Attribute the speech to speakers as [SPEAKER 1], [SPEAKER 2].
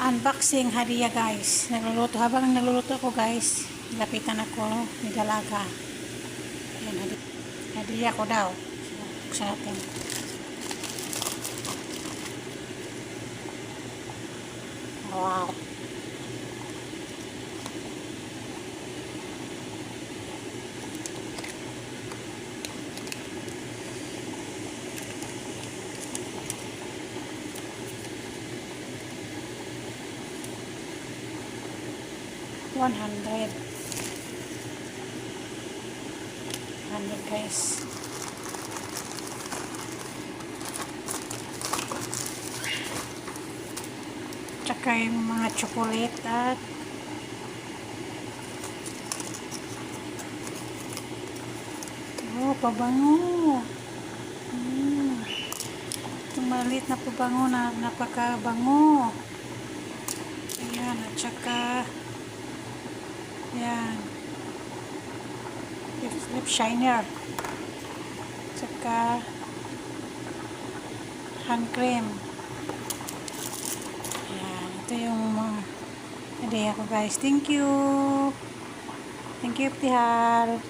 [SPEAKER 1] unboxing hadiah guys. Nagluluto. Habang nagluluto ako guys, lapitan ako ni Dalaga. Ayan, hadi- hadiah ko daw. Buksan natin. Wow. One hundred. Hundred guys. Tsaka yung mga chocolate at Oh, pabango. Mm. Itong maliit na pabango na napakabango. Ayan, at saka Ayan. Lip, shiner. Tsaka hand cream. Ayan. Ito yung mga idea ko guys. Thank you. Thank you, Tihal.